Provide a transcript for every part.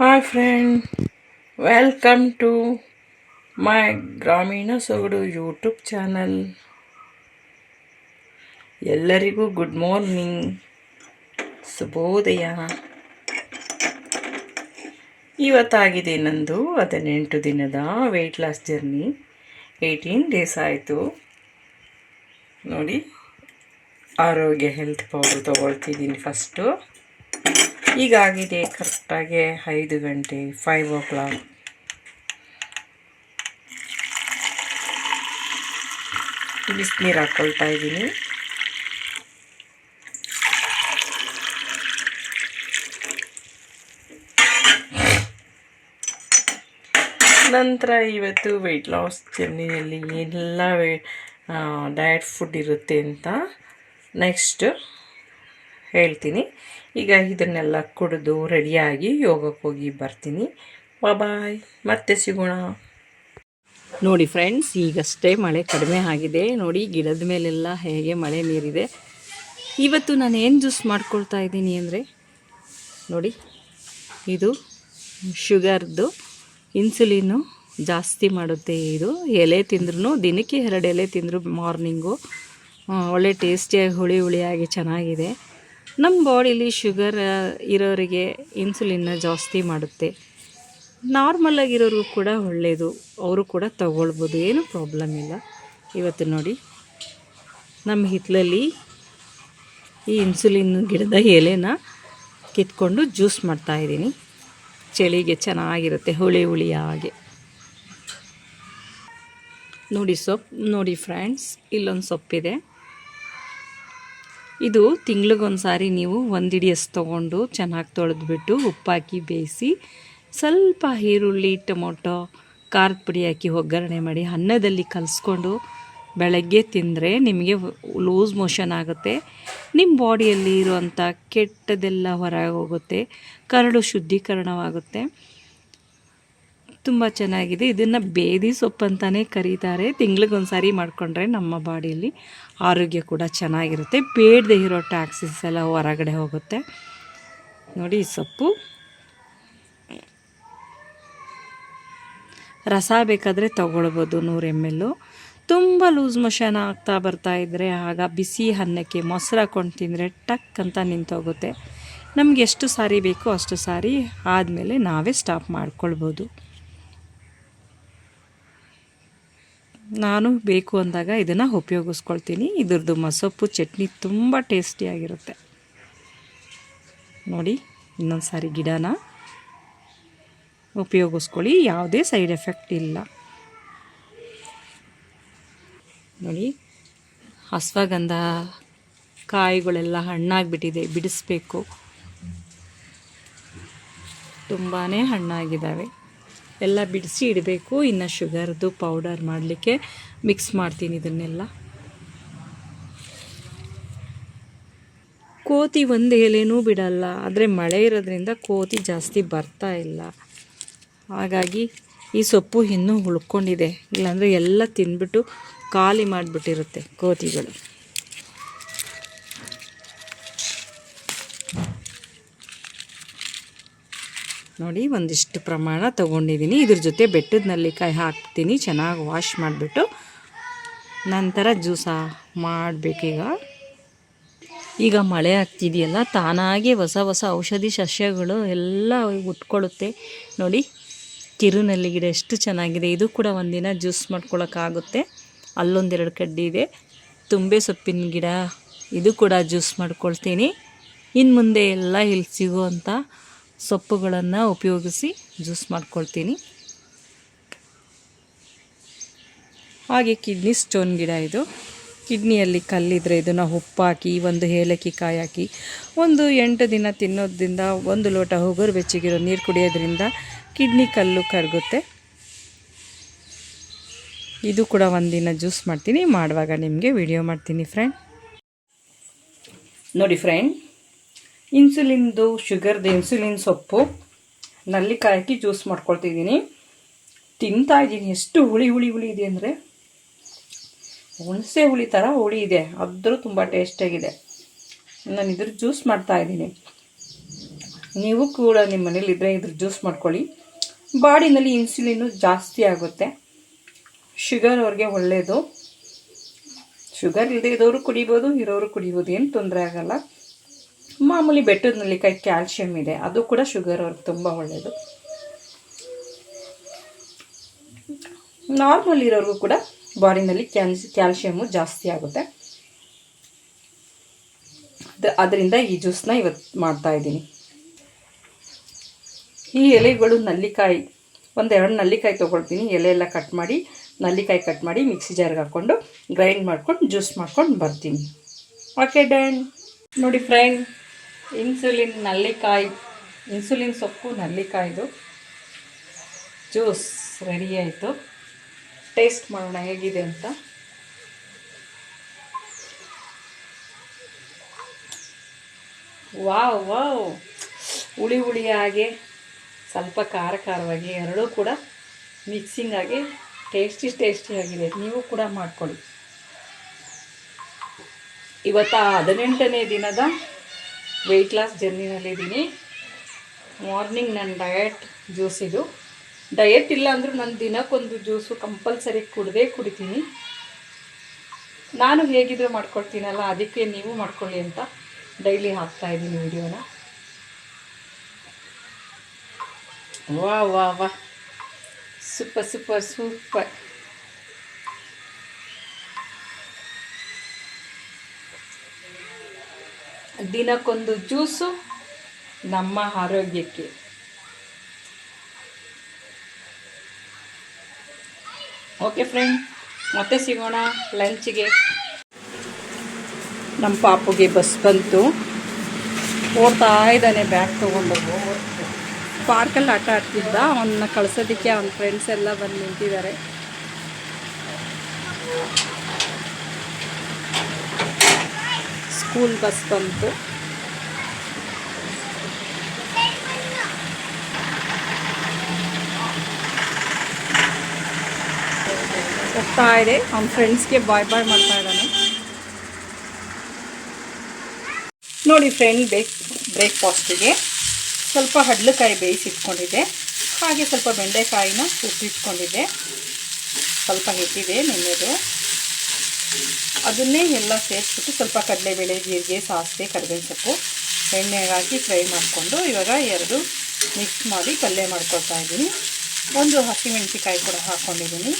Hi friend welcome to my Gramina Sogadu YouTube channel ಎಲ್ಲರಿಗೂ good morning ಶುಭೋದಯ ಇವತ್ತಾಗಿದೆ ನಂದು ಹದಿನೆಂಟು ದಿನದ weight loss journey eighteen days ಆಯಿತು ನೋಡಿ ಆರೋಗ್ಯ ಹೆಲ್ತ್ ಪೌಡರ್ ತೊಗೊಳ್ತಿದ್ದೀನಿ ಫಸ್ಟು ಈಗಾಗಿದೆ ಕರೆಕ್ಟಾಗಿ ಐದು ಗಂಟೆ ಫೈವ್ ಓ ಕ್ಲಾಕ್ ಬಿಸಿನೀರು ಹಾಕ್ಕೊಳ್ತಾ ಇದ್ದೀನಿ. ನಂತರ ಇವತ್ತು ವೆಯ್ಟ್ ಲಾಸ್ ಜರ್ನಿಯಲ್ಲಿ ಎಲ್ಲ ವೇ ಡಯಟ್ ಫುಡ್ ಇರುತ್ತೆ ಅಂತ. ನೆಕ್ಸ್ಟ್ ಹೇಳ್ತೀನಿ. ಈಗ ಇದನ್ನೆಲ್ಲ ಕುಡಿದು ರೆಡಿಯಾಗಿ ಯೋಗಕ್ಕೆ ಹೋಗಿ ಬರ್ತೀನಿ. ಬಾಯ್ ಮತ್ತೆ ಸಿಗೋಣ. ನೋಡಿ ಫ್ರೆಂಡ್ಸ್ ಈಗಷ್ಟೇ ಮಳೆ ಕಡಿಮೆ ಆಗಿದೆ. ನೋಡಿ ಗಿಡದ ಮೇಲೆಲ್ಲ ಹೇಗೆ ಮಳೆ ನೀರಿದೆ. ಇವತ್ತು ನಾನು ಏನು ಜ್ಯೂಸ್ ಮಾಡ್ಕೊಳ್ತಾ ಇದ್ದೀನಿ ಅಂದರೆ, ನೋಡಿ, ಇದು ಶುಗರ್ದು ಇನ್ಸುಲಿನು ಜಾಸ್ತಿ ಮಾಡುತ್ತೆ ಇದು. ಎಲೆ ತಿಂದ್ರೂ ದಿನಕ್ಕೆ ಎರಡು ಎಲೆ ತಿಂದರು ಮಾರ್ನಿಂಗು ಒಳ್ಳೆ ಟೇಸ್ಟಿಯಾಗಿ ಹುಳಿ ಹುಳಿಯಾಗಿ ಚೆನ್ನಾಗಿದೆ. ನಮ್ಮ ಬಾಡಿಲಿ ಶುಗರ್ ಇರೋರಿಗೆ ಇನ್ಸುಲಿನ್ನ ಜಾಸ್ತಿ ಮಾಡುತ್ತೆ. ನಾರ್ಮಲಾಗಿರೋರು ಕೂಡ ಒಳ್ಳೆಯದು ಅವರು ಕೂಡ ತಗೊಳ್ಬೋದು. ಏನೂ ಪ್ರಾಬ್ಲಮ್ ಇಲ್ಲ. ಇವತ್ತು ನೋಡಿ. ನಮ್ಮ ಹಿತ್ತಲಲ್ಲಿ ಈ ಇನ್ಸುಲಿನ್ ಗಿಡದ ಎಲೆನ ಕಿತ್ಕೊಂಡು ಜ್ಯೂಸ್ ಮಾಡ್ತಾಯಿದ್ದೀನಿ ಚಳಿಗೆ ಚೆನ್ನಾಗಿರುತ್ತೆ. ಹುಳಿ ಹುಳಿ ಹಾಗೆ ನೋಡಿ ಸೊಪ್ಪು ನೋಡಿ ಫ್ರೆಂಡ್ಸ್, ಇಲ್ಲೊಂದು ಸೊಪ್ಪಿದೆ. ಇದು ತಿಂಗ್ಳಿಗೊಂದು ಸಾರಿ ನೀವು ಒಂದು ಹಿಡಿಯಷ್ಟು ತೊಗೊಂಡು ಚೆನ್ನಾಗಿ ತೊಳೆದ್ಬಿಟ್ಟು ಉಪ್ಪಾಕಿ ಬೇಯಿಸಿ ಸ್ವಲ್ಪ ಈರುಳ್ಳಿ, ಟೊಮೊಟೊ, ಖಾರದ ಪುಡಿ ಹಾಕಿ ಒಗ್ಗರಣೆ ಮಾಡಿ ಅನ್ನದಲ್ಲಿ ಕಲಿಸ್ಕೊಂಡು ಬೆಳಗ್ಗೆ ತಿಂದರೆ ನಿಮಗೆ ಲೂಸ್ ಮೋಷನ್ ಆಗುತ್ತೆ. ನಿಮ್ಮ ಬಾಡಿಯಲ್ಲಿ ಇರುವಂಥ ಕೆಟ್ಟದೆಲ್ಲ ಹೊರಗೆ ಹೋಗುತ್ತೆ. ಕರಡು ಶುದ್ಧೀಕರಣವಾಗುತ್ತೆ. ತುಂಬ ಚೆನ್ನಾಗಿದೆ. ಇದನ್ನು ಬೇದಿ ಸೊಪ್ಪು ಅಂತಲೇ ಕರೀತಾರೆ. ತಿಂಗ್ಳಿಗೊಂದು ಸಾರಿ ಮಾಡಿಕೊಂಡ್ರೆ ನಮ್ಮ ಬಾಡಿಯಲ್ಲಿ ಆರೋಗ್ಯ ಕೂಡ ಚೆನ್ನಾಗಿರುತ್ತೆ. ಬೇಡದೆ ಇರೋ ಟ್ಯಾಕ್ಸಿಸ್ ಎಲ್ಲ ಹೊರಗಡೆ ಹೋಗುತ್ತೆ. ನೋಡಿ ಈ ಸೊಪ್ಪು. ರಸ ಬೇಕಾದರೆ ತೊಗೊಳ್ಬೋದು ನೂರು ಎಂ ಎಲ್ಲು ತುಂಬ ಲೂಸ್ ಮೋಷನ್ ಆಗ್ತಾ ಬರ್ತಾ ಇದ್ದರೆ ಆಗ ಬಿಸಿ ಅನ್ನಕ್ಕೆ ಮೊಸರು ಹಾಕ್ಕೊಂಡು ತಿಂದರೆ ಟಕ್ ಅಂತ ನಿಂತೋಗುತ್ತೆ. ನಮಗೆ ಎಷ್ಟು ಸಾರಿ ಬೇಕೋ ಅಷ್ಟು ಸಾರಿ ಆದಮೇಲೆ ನಾವೇ ಸ್ಟಾಪ್ ಮಾಡ್ಕೊಳ್ಬೋದು. ನಾನು ಬೇಕು ಅಂದಾಗ ಇದನ್ನು ಉಪಯೋಗಿಸ್ಕೊಳ್ತೀನಿ. ಇದ್ರದ್ದು ಮಸೊಪ್ಪು ಚಟ್ನಿ ತುಂಬ ಟೇಸ್ಟಿಯಾಗಿರುತ್ತೆ ನೋಡಿ ಇನ್ನೊಂದು ಸಾರಿ ಗಿಡನ ಉಪಯೋಗಿಸ್ಕೊಳ್ಳಿ. ಯಾವುದೇ ಸೈಡ್ ಎಫೆಕ್ಟ್ ಇಲ್ಲ. ನೋಡಿ ಅಶ್ವಗಂಧ ಕಾಯಿಗಳೆಲ್ಲ ಹಣ್ಣಾಗಿಬಿಟ್ಟಿದೆ. ಬಿಡಿಸ್ಬೇಕು. ತುಂಬಾ ಹಣ್ಣಾಗಿದ್ದಾವೆ. ಎಲ್ಲ ಬಿಡಿಸಿ ಇಡಬೇಕು. ಇನ್ನು ಶುಗರ್ದು ಪೌಡರ್ ಮಾಡಲಿಕ್ಕೆ ಮಿಕ್ಸ್ ಮಾಡ್ತೀನಿ ಇದನ್ನೆಲ್ಲ. ಕೋತಿ ಒಂದು ಎಲೆನೂ ಬಿಡಲ್ಲ, ಆದರೆ ಮಳೆ ಇರೋದ್ರಿಂದ ಕೋತಿ ಜಾಸ್ತಿ ಬರ್ತಾ ಇಲ್ಲ. ಹಾಗಾಗಿ ಈ ಸೊಪ್ಪು ಇನ್ನೂ ಉಳ್ಕೊಂಡಿದೆ. ಇಲ್ಲಾಂದರೆ ಎಲ್ಲ ತಿಂದ್ಬಿಟ್ಟು ಖಾಲಿ ಮಾಡಿಬಿಟ್ಟಿರುತ್ತೆ ಕೋತಿಗಳು. ನೋಡಿ, ಒಂದಿಷ್ಟು ಪ್ರಮಾಣ ತೊಗೊಂಡಿದ್ದೀನಿ. ಇದ್ರ ಜೊತೆ ಬೆಟ್ಟದ ನಲ್ಲಿಕಾಯಿ ಹಾಕ್ತೀನಿ. ಚೆನ್ನಾಗಿ ವಾಶ್ ಮಾಡಿಬಿಟ್ಟು ನಂತರ ಜ್ಯೂಸ ಮಾಡಬೇಕೀಗ. ಈಗ ಮಳೆ ಆಗ್ತಿದೆಯಲ್ಲ, ತಾನಾಗೆ ಹೊಸ ಹೊಸ ಔಷಧಿ ಸಸ್ಯಗಳು ಎಲ್ಲ ಉಟ್ಕೊಳ್ಳುತ್ತೆ. ನೋಡಿ ಕಿರುನಲ್ಲಿ ಗಿಡ ಎಷ್ಟು ಚೆನ್ನಾಗಿದೆ. ಇದು ಕೂಡ ಒಂದಿನ ಜ್ಯೂಸ್ ಮಾಡ್ಕೊಳ್ಳೋಕ್ಕಾಗುತ್ತೆ ಅಲ್ಲೊಂದೆರಡು ಕಡ್ಡಿ ಇದೆ. ತುಂಬೆ ಸೊಪ್ಪಿನ ಗಿಡ, ಇದು ಕೂಡ ಜ್ಯೂಸ್ ಮಾಡ್ಕೊಳ್ತೀನಿ. ಇನ್ನು ಮುಂದೆ ಎಲ್ಲ ಇಲ್ಲಿ ಸಿಗುವಂಥ ಸೊಪ್ಪುಗಳನ್ನು ಉಪಯೋಗಿಸಿ ಜ್ಯೂಸ್ ಮಾಡ್ಕೊಳ್ತೀನಿ. ಹಾಗೆ ಕಿಡ್ನಿ ಸ್ಟೋನ್ ಗಿಡ ಇದು. ಕಿಡ್ನಿಯಲ್ಲಿ ಕಲ್ಲಿದ್ರೆ ಇದನ್ನು ಉಪ್ಪಾಕಿ, ಒಂದು ಏಲಕ್ಕಿ ಕಾಯಿ ಹಾಕಿ ಒಂದು ಎಂಟು ದಿನ ತಿನ್ನೋದ್ರಿಂದ ಒಂದು ಲೋಟ ಉಗುರು ಬೆಚ್ಚಗಿರೋ ನೀರು ಕುಡಿಯೋದ್ರಿಂದ ಕಿಡ್ನಿ ಕಲ್ಲು ಕರಗುತ್ತೆ. ಇದು ಕೂಡ ಒಂದಿನ ಜ್ಯೂಸ್ ಮಾಡ್ತೀನಿ. ಮಾಡುವಾಗ ನಿಮಗೆ ವಿಡಿಯೋ ಮಾಡ್ತೀನಿ ಫ್ರೆಂಡ್. ನೋಡಿ ಫ್ರೆಂಡ್ ಇನ್ಸುಲಿನ್ದು ಶುಗರ್ದು ಇನ್ಸುಲಿನ್ ಸೊಪ್ಪು ನಲ್ಲಿಕಾಯಿ ಹಾಕಿ ಜ್ಯೂಸ್ ಮಾಡ್ಕೊಳ್ತಿದ್ದೀನಿ. ತಿಂತಾ ಇದ್ದೀನಿ. ಎಷ್ಟು ಹುಳಿ ಹುಳಿ ಹುಳಿ ಇದೆ ಅಂದರೆ ಹುಣಸೆ ಹುಳಿ ಥರ ಹುಳಿ ಇದೆ. ಅದ್ರೂ ತುಂಬ ಟೇಸ್ಟಾಗಿದೆ ನಾನು ಇದ್ರ ಜ್ಯೂಸ್ ಮಾಡ್ತಾ ಇದ್ದೀನಿ. ನೀವು ಕೂಡ ನಿಮ್ಮ ಮನೇಲಿ ಇದ್ರೆ ಜ್ಯೂಸ್ ಮಾಡ್ಕೊಳ್ಳಿ. ಬಾಡಿನಲ್ಲಿ ಇನ್ಸುಲಿನ್ನು ಜಾಸ್ತಿ ಆಗುತ್ತೆ. ಶುಗರ್ ಅವ್ರಿಗೆ ಒಳ್ಳೆಯದು ಶುಗರ್ ಇಲ್ಲದೆ ಇರೋರು ಕುಡಿಬೋದು ಇರೋರು ಕುಡಿಬೋದು, ಏನು ತೊಂದರೆ ಆಗಲ್ಲ. ಮಾಮೂಲಿ ಬೆಟ್ಟದ ನೆಲ್ಲಿಕಾಯಿ ಕ್ಯಾಲ್ಶಿಯಂ ಇದೆ. ಅದು ಕೂಡ ಶುಗರ್ ಅವ್ರಿಗೆ ತುಂಬ ಒಳ್ಳೆಯದು ನಾರ್ಮಲ್ ಇರೋರಿಗೂ ಕೂಡ ಬಾಡಿನಲ್ಲಿ ಕ್ಯಾಲ್ಸಿ ಕ್ಯಾಲ್ಶಿಯಮ್ಮು ಜಾಸ್ತಿ ಆಗುತ್ತೆ. ಅದ- ಅದರಿಂದ ಈ ಜ್ಯೂಸ್ನ ಇವತ್ತು ಮಾಡ್ತಾ ಇದ್ದೀನಿ. ಈ ಎಲೆಗಳು ನಲ್ಲಿಕಾಯಿ, ಒಂದೆರಡು ನಲ್ಲಿಕಾಯಿ ತೊಗೊಳ್ತೀನಿ. ಎಲೆ ಎಲ್ಲ ಕಟ್ ಮಾಡಿ, ನಲ್ಲಿಕಾಯಿ ಕಟ್ ಮಾಡಿ ಮಿಕ್ಸಿ ಜಾರ್ಗೆ ಹಾಕ್ಕೊಂಡು ಗ್ರೈಂಡ್ ಮಾಡ್ಕೊಂಡು, ಜ್ಯೂಸ್ ಮಾಡ್ಕೊಂಡು ಬರ್ತೀನಿ. Okay, done. ನೋಡಿ ಫ್ರೆಂಡ್ ಇನ್ಸುಲಿನ್ ನಲ್ಲಿಕಾಯಿ ಇನ್ಸುಲಿನ್ ಸೊಪ್ಪು ನಲ್ಲಿಕಾಯ್ದು. ಜ್ಯೂಸ್ ರೆಡಿ ಆಯಿತು. ಟೇಸ್ಟ್ ಮಾಡೋಣ ಹೇಗಿದೆ ಅಂತ. ವಾವ್ ವಾವ್ ಹುಳಿ ಹುಳಿಯಾಗಿ ಸ್ವಲ್ಪ ಖಾರ ಖಾರವಾಗಿ, ಎರಡೂ ಕೂಡ ಮಿಕ್ಸಿಂಗ್ ಆಗಿ ಟೇಸ್ಟಿ ಟೇಸ್ಟಿಯಾಗಿದೆ ನೀವು ಕೂಡ ಮಾಡ್ಕೊಳ್ಳಿ. ಇವತ್ತು ಹದಿನೆಂಟನೇ ದಿನದ ವೆಯ್ಟ್ ಲಾಸ್ ಜರ್ನಿನಲ್ಲಿದ್ದೀನಿ ಮಾರ್ನಿಂಗ್ ನನ್ನ ಡಯಟ್ ಜ್ಯೂಸ್ ಇದು. ಡಯಟ್ ಇಲ್ಲ ಅಂದರೂ ನಾನು ದಿನಕ್ಕೊಂದು ಜ್ಯೂಸು ಕಂಪಲ್ಸರಿ ಕುಡ್ದೇ ಕುಡಿತೀನಿ. ನಾನು ಹೇಗಿದ್ರೆ ಮಾಡ್ಕೊಳ್ತೀನಲ್ಲ ಅದಕ್ಕೆ ನೀವು ಮಾಡ್ಕೊಳ್ಳಿ ಅಂತ ಡೈಲಿ ಹಾಕ್ತಾ ಇದ್ದೀನಿ ವಿಡಿಯೋನ. ವಾ ವಾ ವಾ. ಸೂಪರ್ ಸೂಪರ್ ಸೂಪರ್ ದಿನಕ್ಕೊಂದು ಜ್ಯೂಸು ನಮ್ಮ ಆರೋಗ್ಯಕ್ಕೆ. ಓಕೆ ಫ್ರೆಂಡ್, ಮತ್ತೆ ಸಿಗೋಣ ಲಂಚ್ಗೆ. ನಮ್ಮ ಪಾಪುಗೆ ಬಸ್ ಬಂತು. ಓಡ್ತಾ ಇದ್ದಾನೆ ಬ್ಯಾಗ್ ತೊಗೊಂಡು ಪಾರ್ಕಲ್ಲಿ ಆಟ ಆಡ್ತಿದ್ದ. ಅವನ್ನ ಕಳ್ಸೋದಕ್ಕೆ ಅವನ ಫ್ರೆಂಡ್ಸ್ ಎಲ್ಲ ಬಂದು ನಿಂತಿದ್ದಾರೆ. ಸ್ಕೂಲ್ ಬಸ್ ಬಂತು. ಹೋಗ್ತಾ ಇದೆ. ಅವ್ನ ಫ್ರೆಂಡ್ಸ್ಗೆ ಬಾಯ್ ಬಾಯ್ ಮಾಡ್ತಾ ಇದ್ದಾನೆ. ನೋಡಿ ಫ್ರೆಂಡ್ ಬೇಕ್ ಬ್ರೇಕ್ಫಾಸ್ಟಿಗೆ ಸ್ವಲ್ಪ ಹಡ್ಲಕಾಯಿ ಬೇಯಿಸಿಟ್ಕೊಂಡಿದ್ದೆ. ಹಾಗೆ ಸ್ವಲ್ಪ ಬೆಂಡೆಕಾಯಿನ ಉಪ್ಪಿಟ್ಕೊಂಡಿದ್ದೆ. ಸ್ವಲ್ಪ ಹಿಟ್ಟಿದೆ ನಿನ್ನೆದು. ಅದನ್ನೇ ಎಲ್ಲ ಸೇರಿಸ್ಬಿಟ್ಟು ಸ್ವಲ್ಪ ಕಡಲೆಬೇಳೆ, ಜೀರಿಗೆ, ಸಾಸಿವೆ, ಕರಿಬೇವಿನ ಸೊಪ್ಪು, ಎಣ್ಣೆಗೆ ಹಾಕಿ ಫ್ರೈ ಮಾಡಿಕೊಂಡು ಇವಾಗ ಎರಡು ಮಿಕ್ಸ್ ಮಾಡಿ ಪಲ್ಯ ಮಾಡ್ಕೊಳ್ತಾ ಇದ್ದೀನಿ. ಒಂದು ಹಸಿಮೆಣಸಿಕಾಯಿ ಕೂಡ ಹಾಕ್ಕೊಂಡಿದ್ದೀನಿ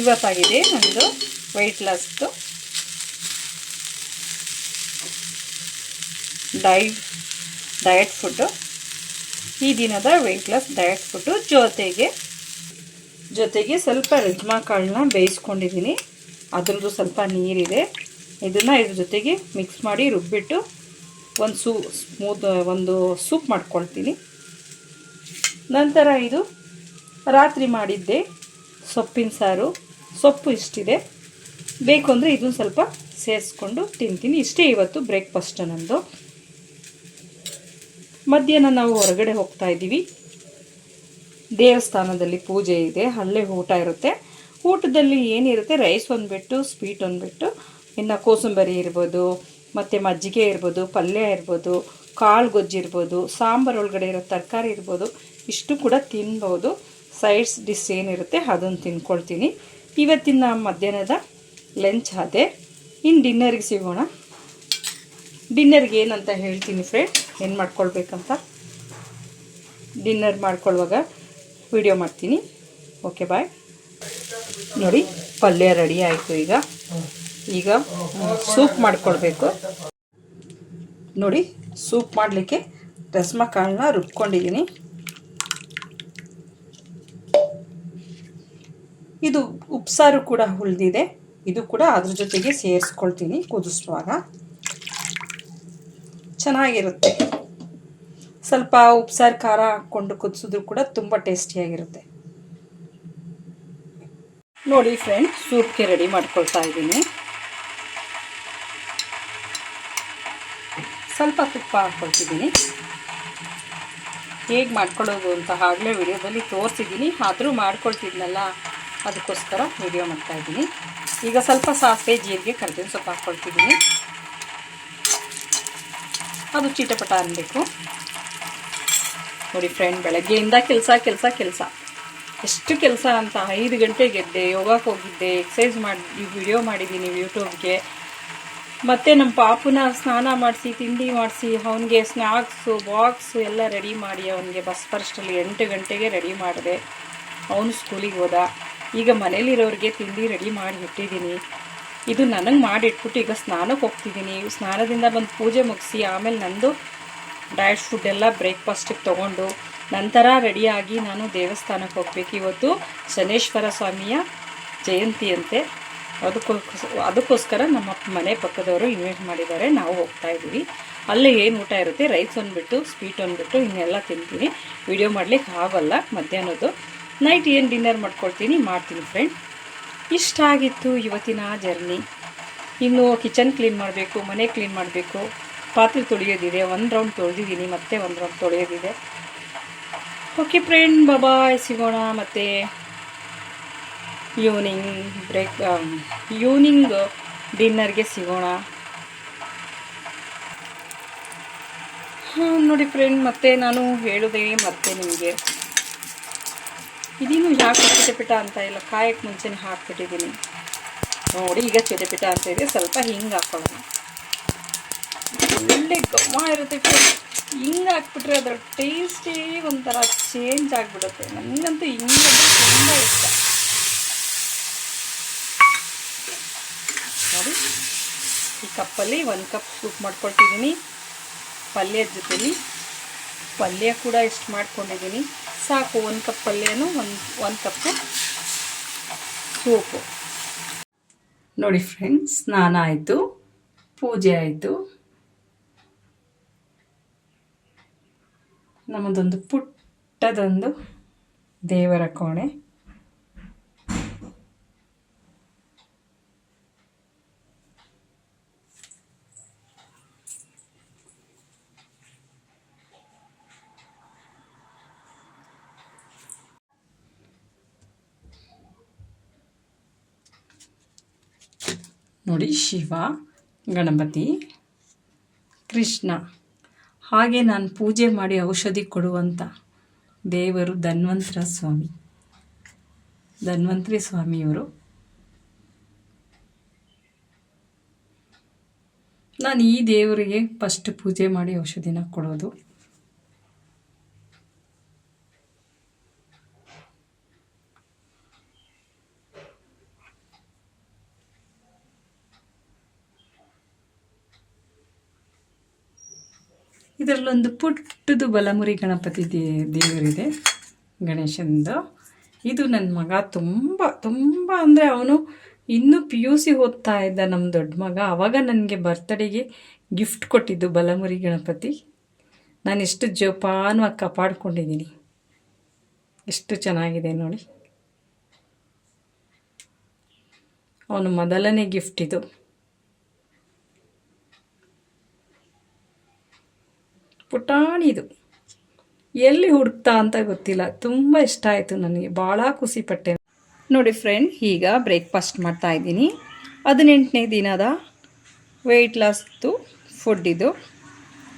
ಇವತ್ತಾಗಿದೆ ನಮ್ಮದು ವೆಯ್ಟ್ ಲಾಸ್ದು ಡೈ ಡಯಟ್ ಫುಡ್ಡು ಈ ದಿನದ ವೆಯ್ಟ್ ಲಾಸ್ ಡಯಟ್ ಫುಡ್ಡು ಜೊತೆಗೆ ಜೊತೆಗೆ ಸ್ವಲ್ಪ ರಜ್ಮಾ ಕಾಳನ್ನ ಬೇಯಿಸ್ಕೊಂಡಿದ್ದೀನಿ. ಅದರದ್ದು ಸ್ವಲ್ಪ ನೀರಿದೆ. ಇದನ್ನು ಇದ್ರ ಜೊತೆಗೆ ಮಿಕ್ಸ್ ಮಾಡಿ ರುಬ್ಬಿಟ್ಟು ಒಂದು ಸೂ, ಸ್ಮೂತ್, ಒಂದು ಸೂಪ್ ಮಾಡ್ಕೊಳ್ತೀನಿ. ನಂತರ ಇದು ರಾತ್ರಿ ಮಾಡಿದ್ದೆ ಸೊಪ್ಪಿನ ಸಾರು. ಸೊಪ್ಪು ಇಷ್ಟಿದೆ. ಬೇಕು ಅಂದರೆ ಇದನ್ನು ಸ್ವಲ್ಪ ಸೇರಿಸ್ಕೊಂಡು ತಿಂತೀನಿ. ಇಷ್ಟೇ ಇವತ್ತು ಬ್ರೇಕ್ಫಾಸ್ಟ್ ನಮ್ಮದು ಮಧ್ಯಾಹ್ನ ನಾವು ಹೊರಗಡೆ ಹೋಗ್ತಾ ಇದ್ದೀವಿ. ದೇವಸ್ಥಾನದಲ್ಲಿ ಪೂಜೆ ಇದೆ ಅಲ್ಲೇ ಊಟ ಇರುತ್ತೆ. ಊಟದಲ್ಲಿ ಏನಿರುತ್ತೆ? ರೈಸ್ ಒಂದ್ಬಿಟ್ಟು, ಸ್ವೀಟ್ ಒಂದ್ಬಿಟ್ಟು, ಇನ್ನು ಕೋಸಂಬರಿ ಇರ್ಬೋದು, ಮತ್ತು ಮಜ್ಜಿಗೆ ಇರ್ಬೋದು, ಪಲ್ಯ ಇರ್ಬೋದು, ಕಾಳು ಗೊಜ್ಜು ಇರ್ಬೋದು, ಸಾಂಬಾರು ಒಳಗಡೆ ಇರೋ ತರಕಾರಿ ಇರ್ಬೋದು, ಇಷ್ಟು ಕೂಡ ತಿನ್ಬೋದು. ಸೈಡ್ಸ್ ಡಿಶ್ ಏನಿರುತ್ತೆ ಅದನ್ನು ತಿನ್ಕೊಳ್ತೀನಿ. ಇವತ್ತಿನ ಮಧ್ಯಾಹ್ನದ ಲಂಚ್ ಅದೇ. ಇನ್ನು ಡಿನ್ನರಿಗೆ ಸಿಗೋಣ. ಡಿನ್ನರ್ಗೆ ಏನಂತ ಹೇಳ್ತೀನಿ ಫ್ರೆಂಡ್ ಏನು ಮಾಡ್ಕೊಳ್ಬೇಕಂತ? ಡಿನ್ನರ್ ಮಾಡ್ಕೊಳ್ಳುವಾಗ ವಿಡಿಯೋ ಮಾಡ್ತೀನಿ. ಓಕೆ ಬಾಯ್ ನೋಡಿ, ಪಲ್ಯ ರೆಡಿ ಆಯಿತು ಈಗ. ಈಗ ಸೂಪ್ ಮಾಡ್ಕೊಳ್ಬೇಕು. ನೋಡಿ ಸೂಪ್ ಮಾಡಲಿಕ್ಕೆ ರಸ್ಮ ಕಾಳನ್ನ ರುಬ್ಕೊಂಡಿದ್ದೀನಿ. ಇದು ಉಪ್ಸಾರು ಕೂಡ ಉಳಿದಿದೆ ಇದು ಕೂಡ ಅದ್ರ ಜೊತೆಗೆ ಸೇರಿಸ್ಕೊಳ್ತೀನಿ ಕುದಿಸುವಾಗ. ಚೆನ್ನಾಗಿರುತ್ತೆ. ಸ್ವಲ್ಪ ಉಪ್ಸಾರು ಖಾರ ಹಾಕ್ಕೊಂಡು ಕುದಿಸಿದ್ರು ಕೂಡ ತುಂಬ ಟೇಸ್ಟಿಯಾಗಿರುತ್ತೆ. ನೋಡಿ ಫ್ರೆಂಡ್ ಸೂಪ್ಗೆ ರೆಡಿ ಮಾಡ್ಕೊಳ್ತಾ ಇದ್ದೀನಿ. ಸ್ವಲ್ಪ ತುಪ್ಪ ಹಾಕ್ಕೊಳ್ತಿದ್ದೀನಿ. ಹೇಗೆ ಮಾಡ್ಕೊಳ್ಳೋದು ಅಂತ ಆಗಲೇ ವಿಡಿಯೋದಲ್ಲಿ ತೋರಿಸಿದ್ದೀನಿ. ಆದರೂ ಮಾಡ್ಕೊಳ್ತಿದ್ನಲ್ಲ, ಅದಕ್ಕೋಸ್ಕರ ವಿಡಿಯೋ ಮಾಡ್ತಾಯಿದ್ದೀನಿ ಈಗ ಸ್ವಲ್ಪ ಸಾಸಿವೆ, ಜೀರಿಗೆ, ಕರ್ಬೇವಿನ ಸೊಪ್ಪು ಹಾಕ್ಕೊಳ್ತಿದ್ದೀನಿ. ಅದು ಚೀಟಪಟ ಅನ್ನಬೇಕು ನೋಡಿ ಫ್ರೆಂಡ್ ಬೆಳಗ್ಗೆಯಿಂದ ಕೆಲಸ ಕೆಲಸ ಕೆಲಸ. ಎಷ್ಟು ಕೆಲಸ ಅಂತ, ಐದು ಗಂಟೆಗೆ ಎದ್ದೆ, ಯೋಗಕ್ಕೆ ಹೋಗಿದ್ದೆ ಎಕ್ಸಸೈಸ್ ಮಾಡಿ ವಿಡಿಯೋ ಮಾಡಿದ್ದೀನಿ ಯೂಟ್ಯೂಬ್ಗೆ ಮತ್ತು ನಮ್ಮ ಪಾಪುನ ಸ್ನಾನ ಮಾಡಿಸಿ, ತಿಂಡಿ ಮಾಡಿಸಿ, ಅವನಿಗೆ ಸ್ನ್ಯಾಕ್ಸು ಬಾಕ್ಸು ಎಲ್ಲ ರೆಡಿ ಮಾಡಿ, ಅವನಿಗೆ ಬಸ್ ಫಸ್ಟಲ್ಲಿ ಎಂಟು ಗಂಟೆಗೆ ರೆಡಿ ಮಾಡಿದೆ. ಅವನು ಸ್ಕೂಲಿಗೆ ಹೋದ. ಈಗ ಮನೇಲಿರೋರಿಗೆ ತಿಂಡಿ ರೆಡಿ ಮಾಡಿ ಇಟ್ಟಿದ್ದೀನಿ. ಇದು ನನಗೆ ಮಾಡಿಟ್ಬಿಟ್ಟು ಈಗ ಸ್ನಾನಕ್ಕೆ ಹೋಗ್ತಿದ್ದೀನಿ ಸ್ನಾನದಿಂದ ಬಂದು ಪೂಜೆ ಮುಗಿಸಿ ಆಮೇಲೆ ನಂದು ಡಯಟ್ ಫುಡ್ ಎಲ್ಲ ಬ್ರೇಕ್ಫಾಸ್ಟಿಗೆ ತೊಗೊಂಡು ನಂತರ ರೆಡಿಯಾಗಿ ನಾನು ದೇವಸ್ಥಾನಕ್ಕೆ ಹೋಗ್ಬೇಕು. ಇವತ್ತು ಶನೇಶ್ವರ ಸ್ವಾಮಿಯ ಜಯಂತಿ ಅಂತೆ. ಅದಕ್ಕೋಸ್ಕರ ಅದಕ್ಕೋಸ್ಕರ ನಮ್ಮ ಮನೆ ಪಕ್ಕದವರು ಇನ್ವೈಟ್ ಮಾಡಿದ್ದಾರೆ. ನಾವು ಹೋಗ್ತಾ ಇದ್ದೀವಿ. ಅಲ್ಲೇ ಏನು ಊಟ ಇರುತ್ತೆ? ರೈಸ್ ಅಂದ್ಬಿಟ್ಟು ಸ್ವೀಟ್ ಅಂದ್ಬಿಟ್ಟು ಇನ್ನೆಲ್ಲ ತಿಂತೀನಿ. ವಿಡಿಯೋ ಮಾಡ್ಲಿಕ್ಕೆ ಆಗಲ್ಲ ಮಧ್ಯಾಹ್ನದ್ದು. ನೈಟ್ ಏನು ಡಿನ್ನರ್ ಮಾಡ್ಕೊಳ್ತೀನಿ ಮಾಡ್ತೀನಿ ಫ್ರೆಂಡ್ ಇಷ್ಟ ಆಗಿತ್ತು ಇವತ್ತಿನ ಜರ್ನಿ. ಇನ್ನು ಕಿಚನ್ ಕ್ಲೀನ್ ಮಾಡಬೇಕು, ಮನೆ ಕ್ಲೀನ್ ಮಾಡಬೇಕು. ಪಾತ್ರೆ ತೊಳೆಯೋದಿದೆ, ಒಂದು ರೌಂಡ್ ತೊಳೆದಿದ್ದೀನಿ, ಮತ್ತೆ ಒಂದು ರೌಂಡ್ ತೊಳೆಯೋದಿದೆ. ಓಕೆ ಫ್ರೆಂಡ್ ಬಾಯ್ ಸಿಗೋಣ ಮತ್ತು ಈವ್ನಿಂಗ್ ಬ್ರೇಕ್ ಈವ್ನಿಂಗ್ ಡಿನ್ನರ್ಗೆ ಸಿಗೋಣ. ನೋಡಿ ಫ್ರೆಂಡ್ ಮತ್ತೆ ನಾನು ಹೇಳಿದೆ ಮತ್ತೆ ನಿಮಗೆ. ಇದೇನು ಯಾಕೆ ಚಿಟಪಿಟ ಅಂತ ಇಲ್ಲ, ಕಾಯಕ್ಕೆ ಮುಂಚೆನೇ ಹಾಕ್ಬಿಟ್ಟಿದ್ದೀನಿ. ನೋಡಿ, ಈಗ ಚಿಟಪಿಟ ಅಂತ ಇದೆ, ಸ್ವಲ್ಪ ಹಿಂಗೆ ಹಾಕೊಳ್ಳೋಣ. ಒಳ್ಳೆ ಗಮ್ಮ ಇರುತ್ತೆ ಹಿಂಗೆ ಹಾಕ್ಬಿಟ್ರೆ ಅದರ ಟೇಸ್ಟೇ ಒಂಥರ ಚೇಂಜ್ ಆಗಿಬಿಡುತ್ತೆ. ನನಗಂತೂ ಹಿಂಗೆ ತುಂಬ ಇಷ್ಟ. ನೋಡಿ, ಈ ಕಪ್ಪಲ್ಲಿ ಒಂದು ಕಪ್ ಸೂಪ್ ಮಾಡ್ಕೊಳ್ತಿದ್ದೀನಿ. ಪಲ್ಯದ ಜೊತೆಲಿ. ಪಲ್ಯ ಕೂಡ ಇಷ್ಟು ಮಾಡ್ಕೊಂಡಿದ್ದೀನಿ. ಸಾಕು ಒಂದು ಕಪ್ ಪಲ್ಯನೂ, ಒಂದು ಒಂದು ಕಪ್ಪು ಸೋಪು. ನೋಡಿ ಫ್ರೆಂಡ್ಸ್ ಸ್ನಾನ ಆಯಿತು, ಪೂಜೆ ಆಯಿತು. ನಮ್ಮದೊಂದು ಪುಟ್ಟದೊಂದು ದೇವರ ಕೋಣೆ. ನೋಡಿ ಶಿವ ಗಣಪತಿ ಕೃಷ್ಣ. ಹಾಗೆ ನಾನು ಪೂಜೆ ಮಾಡಿ ಔಷಧಿ ಕೊಡುವಂಥ ದೇವರು ಧನ್ವಂತರ ಸ್ವಾಮಿ ಧನ್ವಂತರಿ ಸ್ವಾಮಿಯವರು ನಾನು ಈ ದೇವರಿಗೆ ಫಸ್ಟ್ ಪೂಜೆ ಮಾಡಿ ಔಷಧಿನ ಕೊಡೋದು. ಇದರಲ್ಲೊಂದು ಪುಟ್ಟದು ಬಲಮುರಿ ಗಣಪತಿ ದೇ, ದೇವರಿದೆ, ಗಣೇಶಂದು. ಇದು ನನ್ನ ಮಗ ತುಂಬ ತುಂಬ ಅಂದರೆ ಅವನು ಇನ್ನೂ ಪಿ ಯು ಸಿ ಓದ್ತಾ ಇದ್ದ ನಮ್ಮ ದೊಡ್ಡ ಮಗ. ಆವಾಗ ನನಗೆ ಬರ್ತಡೆಗೆ ಗಿಫ್ಟ್ ಕೊಟ್ಟಿದ್ದು ಬಲಮುರಿ ಗಣಪತಿ. ನಾನು ಎಷ್ಟು ಜೋಪಾನವಾಗಿ ಕಾಪಾಡ್ಕೊಂಡಿದ್ದೀನಿ ಎಷ್ಟು ಚೆನ್ನಾಗಿದೆ ನೋಡಿ. ಅವನು ಮೊದಲನೇ ಗಿಫ್ಟ್ ಇದು. ಪುಟಾಣಿದು. ಎಲ್ಲಿ ಹುಡುಕ್ತಾ ಅಂತ ಗೊತ್ತಿಲ್ಲ. ತುಂಬ ಇಷ್ಟ ಆಯಿತು ನನಗೆ. ಭಾಳ ಖುಷಿಪಟ್ಟೆ ನೋಡಿ ಫ್ರೆಂಡ್ ಈಗ ಬ್ರೇಕ್ಫಾಸ್ಟ್ ಮಾಡ್ತಾ ಇದ್ದೀನಿ. ಹದಿನೆಂಟನೇ ದಿನದ ವೆಯ್ಟ್ ಲಾಸ್ದು ಫುಡ್ ಇದು.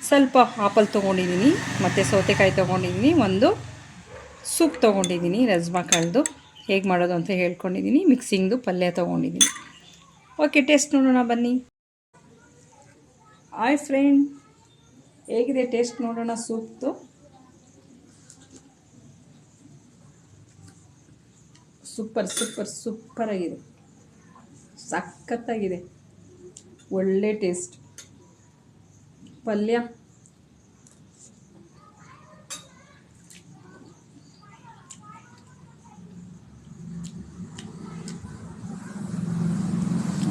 ಸ್ವಲ್ಪ ಆಪಲ್ ತೊಗೊಂಡಿದ್ದೀನಿ, ಮತ್ತು ಸೌತೆಕಾಯಿ ತೊಗೊಂಡಿದ್ದೀನಿ, ಒಂದು ಸೂಪ್ ತೊಗೊಂಡಿದ್ದೀನಿ, ರಜ್ಮಾ ಕಳೆದು. ಹೇಗೆ ಮಾಡೋದು ಅಂತ ಹೇಳ್ಕೊಂಡಿದ್ದೀನಿ. ಮಿಕ್ಸಿಂಗ್ದು ಪಲ್ಯ ತೊಗೊಂಡಿದ್ದೀನಿ. ಓಕೆ ಟೇಸ್ಟ್ ನೋಡೋಣ ಬನ್ನಿ. ಆಯ್ ಫ್ರೆಂಡ್ ಹೇಗಿದೆ ಟೇಸ್ಟ್ ನೋಡೋಣ ಸೂಪ್ತು ಸೂಪರ್ ಸೂಪರ್ ಸೂಪರ್ ಆಗಿದೆ. ಸಖತ್ತಾಗಿದೆ. ಒಳ್ಳೆ ಟೇಸ್ಟ್. ಪಲ್ಯ.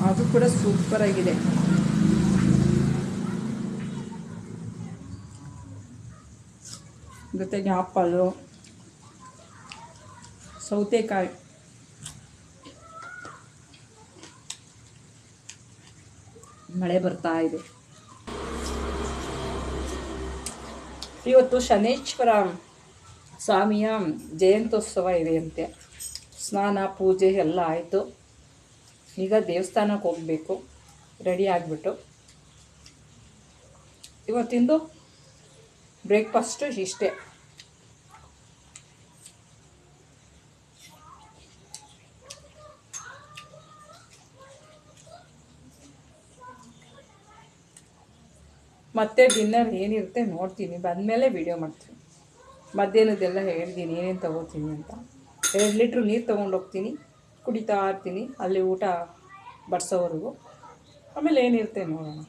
ಅದು ಕೂಡ ಸೂಪರ್ ಜೊತೆಗೆ ಆಪಲ್ಲು ಸೌತೆಕಾಯಿ. ಮಳೆ ಬರ್ತಾ ಇದೆ. ಇವತ್ತು ಶನೇಶ್ವರ ಸ್ವಾಮಿಯ ಜಯಂತ್ಯೋತ್ಸವ ಇದೆ ಅಂತೆ ಸ್ನಾನ, ಪೂಜೆ ಎಲ್ಲ ಆಯಿತು. ಈಗ ದೇವಸ್ಥಾನಕ್ಕೆ ಹೋಗಬೇಕು. ರೆಡಿ ಆಗಿಬಿಟ್ಟು. ಇವತ್ತಿಂದು ಬ್ರೇಕ್ಫಾಸ್ಟು ಇಷ್ಟೇ. ಮತ್ತೆ ಡಿನ್ನರ್ ಏನಿರುತ್ತೆ ನೋಡ್ತೀನಿ. ಬಂದಮೇಲೆ ವೀಡಿಯೋ ಮಾಡ್ತೀನಿ. ಮಧ್ಯಾಹ್ನದ್ದೆಲ್ಲ ಹೇಳ್ತೀನಿ, ಏನೇನು ತೊಗೋತೀನಿ ಅಂತ. ಎರಡು ಲೀಟ್ರ್ ನೀರು ತೊಗೊಂಡೋಗ್ತೀನಿ ಕುಡಿತಾ ಇರ್ತೀನಿ, ಅಲ್ಲಿ ಊಟ ಬಡಿಸೋವರೆಗೂ. ಆಮೇಲೆ ಏನಿರುತ್ತೆ ನೋಡೋಣ.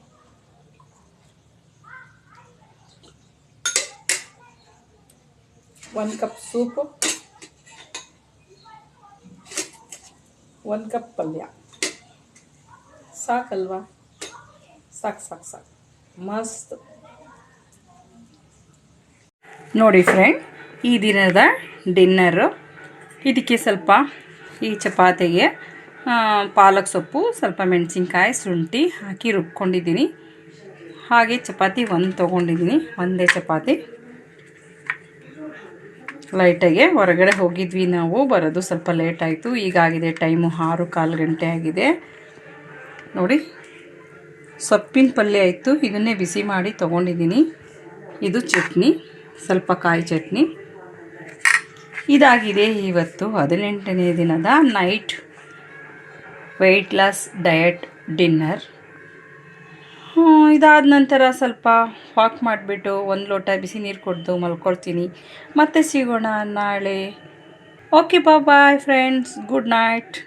ಒಂದು ಕಪ್ ಸೂಪು ಒಂದು ಕಪ್ ಪಲ್ಯ. ಸಾಕಲ್ವಾ? ಸಾಕು ಸಾಕು ಸಾಕು. ಮಸ್ತ್. ನೋಡಿ ಫ್ರೆಂಡ್ ಈ ದಿನದ ಡಿನ್ನರು ಇದಕ್ಕೆ ಸ್ವಲ್ಪ ಈ ಚಪಾತಿಗೆ ಪಾಲಕ್ ಸೊಪ್ಪು, ಸ್ವಲ್ಪ ಮೆಣಸಿನ್ಕಾಯಿ, ಶುಂಠಿ ಹಾಕಿ ರುಬ್ಕೊಂಡಿದ್ದೀನಿ. ಹಾಗೆ ಚಪಾತಿ ಒಂದು ತೊಗೊಂಡಿದ್ದೀನಿ, ಒಂದೇ ಚಪಾತಿ. ಲೈಟಾಗೆ ಹೊರಗಡೆ ಹೋಗಿದ್ವಿ ನಾವು, ಬರೋದು ಸ್ವಲ್ಪ ಲೇಟ್ ಆಯಿತು ಈಗಾಗಿದೆ ಟೈಮು ಆರು, ಕಾಲು ಗಂಟೆ ಆಗಿದೆ. ನೋಡಿ. ಸೊಪ್ಪಿನ ಪಲ್ಯ ಇತ್ತು. ಇದನ್ನೇ ಬಿಸಿ ಮಾಡಿ ತೊಗೊಂಡಿದ್ದೀನಿ. ಇದು ಚಟ್ನಿ, ಸ್ವಲ್ಪ ಕಾಯಿ ಚಟ್ನಿ. ಇದಾಗಿದೆ ಇವತ್ತು ಹದಿನೆಂಟನೇ ದಿನದ night weight loss diet dinner ಇದಾದ ನಂತರ ಸ್ವಲ್ಪ ವಾಕ್ ಮಾಡಿಬಿಟ್ಟು ಒಂದು ಲೋಟ ಬಿಸಿ ನೀರು ಕುಡಿದು ಮಲ್ಕೊಳ್ತೀನಿ. ಮತ್ತೆ ಸಿಗೋಣ ನಾಳೆ. ಓಕೆ ಬಾ ಬಾಯ್ ಫ್ರೆಂಡ್ಸ್ ಗುಡ್ ನೈಟ್